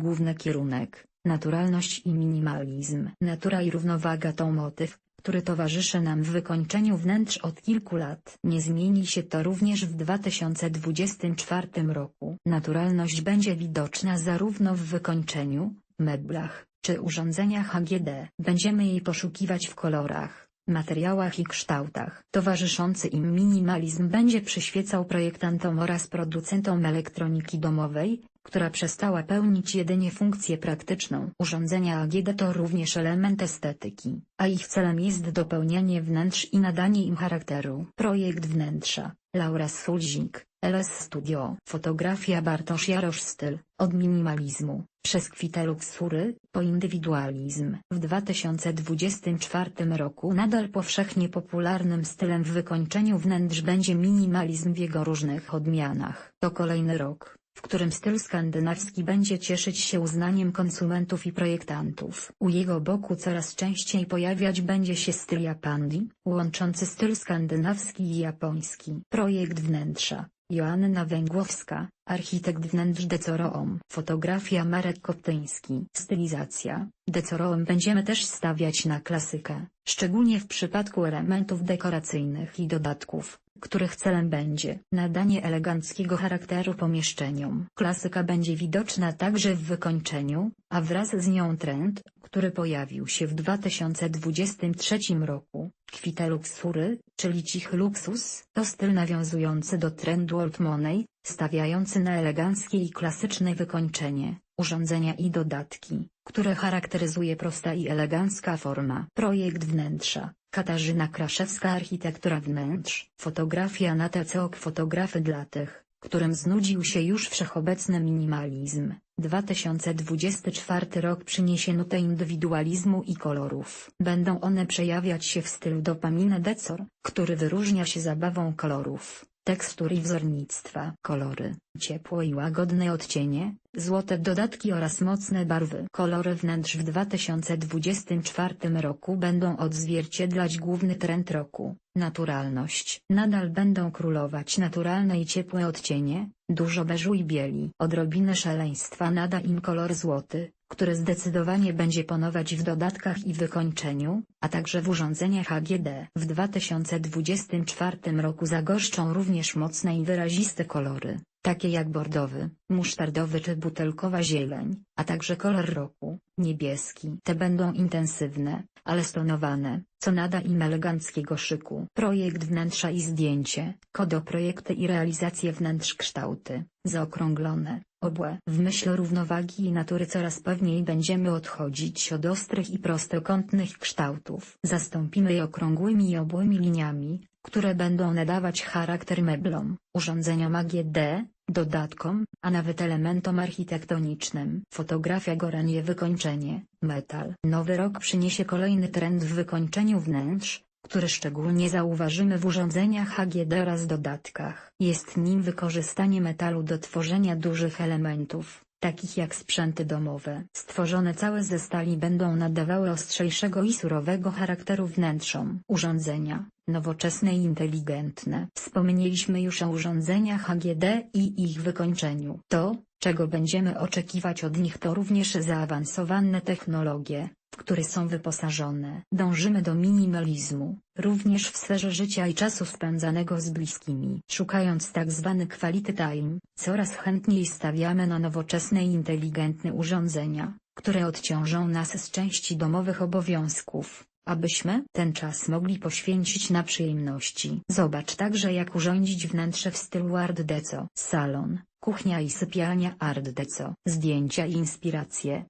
Główny kierunek, naturalność i minimalizm. Natura i równowaga to motyw, który towarzyszy nam w wykończeniu wnętrz od kilku lat. Nie zmieni się to również w 2024 roku. Naturalność będzie widoczna zarówno w wykończeniu, meblach, czy urządzeniach AGD. Będziemy jej poszukiwać w kolorach, materiałach i kształtach. Towarzyszący im minimalizm będzie przyświecał projektantom oraz producentom elektroniki domowej, która przestała pełnić jedynie funkcję praktyczną. Urządzenia AGD to również element estetyki, a ich celem jest dopełnianie wnętrz i nadanie im charakteru. Projekt wnętrza, Laura Sulzik, LS Studio. Fotografia Bartosz Jarosz Styl, od minimalizmu, przez kwitę luksury, po indywidualizm. W 2024 roku nadal powszechnie popularnym stylem w wykończeniu wnętrz będzie minimalizm w jego różnych odmianach. To kolejny rok, w którym styl skandynawski będzie cieszyć się uznaniem konsumentów i projektantów. U jego boku coraz częściej pojawiać będzie się styl Japandi, łączący styl skandynawski i japoński. Projekt wnętrza, Joanna Węgłowska, architekt wnętrz Decoroom. Fotografia Marek Koptyński. Stylizacja, Decoroom będziemy też stawiać na klasykę, szczególnie w przypadku elementów dekoracyjnych i dodatków, których celem będzie nadanie eleganckiego charakteru pomieszczeniom. Klasyka będzie widoczna także w wykończeniu, a wraz z nią trend, który pojawił się w 2023 roku, kwite luksury, czyli cichy luksus, to styl nawiązujący do trendu old money, stawiający na eleganckie i klasyczne wykończenie, urządzenia i dodatki, które charakteryzuje prosta i elegancka forma. Projekt wnętrza, Katarzyna Kraszewska Architektura wnętrz, fotografia na TCOK Fotografy dla tych, którym znudził się już wszechobecny minimalizm. 2024 rok przyniesie nutę indywidualizmu i kolorów. Będą one przejawiać się w stylu dopamina decor, który wyróżnia się zabawą kolorów, tekstur i wzornictwa. Kolory, ciepłe i łagodne odcienie, złote dodatki oraz mocne barwy. Kolory wnętrz w 2024 roku będą odzwierciedlać główny trend roku, naturalność. Nadal będą królować naturalne i ciepłe odcienie, dużo beżu i bieli. Odrobinę szaleństwa nada im kolor złoty, który zdecydowanie będzie panować w dodatkach i wykończeniu, a także w urządzeniach AGD. W 2024 roku zagoszczą również mocne i wyraziste kolory, takie jak bordowy, musztardowy czy butelkowa zieleń, a także kolor roku, niebieski. Te będą intensywne, ale stonowane, co nada im eleganckiego szyku. Projekt wnętrza i zdjęcie, kodoprojekty i realizacje wnętrz kształty, zaokrąglone, obłe. W myśl równowagi i natury coraz pewniej będziemy odchodzić od ostrych i prostokątnych kształtów. Zastąpimy je okrągłymi i obłymi liniami, które będą nadawać charakter meblom, urządzeniom AGD, dodatkom, a nawet elementom architektonicznym. Fotografia goranie wykończenie, metal. Nowy rok przyniesie kolejny trend w wykończeniu wnętrz, który szczególnie zauważymy w urządzeniach AGD oraz dodatkach. Jest nim wykorzystanie metalu do tworzenia dużych elementów, takich jak sprzęty domowe. Stworzone całe ze stali będą nadawały ostrzejszego i surowego charakteru wnętrzom. Urządzenia, nowoczesne i inteligentne. Wspomnieliśmy już o urządzeniach AGD i ich wykończeniu. To, czego będziemy oczekiwać od nich to również zaawansowane technologie, które są wyposażone. Dążymy do minimalizmu, również w sferze życia i czasu spędzanego z bliskimi. Szukając tzw. quality time, coraz chętniej stawiamy na nowoczesne i inteligentne urządzenia, które odciążą nas z części domowych obowiązków, abyśmy ten czas mogli poświęcić na przyjemności. Zobacz także jak urządzić wnętrze w stylu Art Deco. Salon, kuchnia i sypialnia Art Deco. Zdjęcia i inspiracje,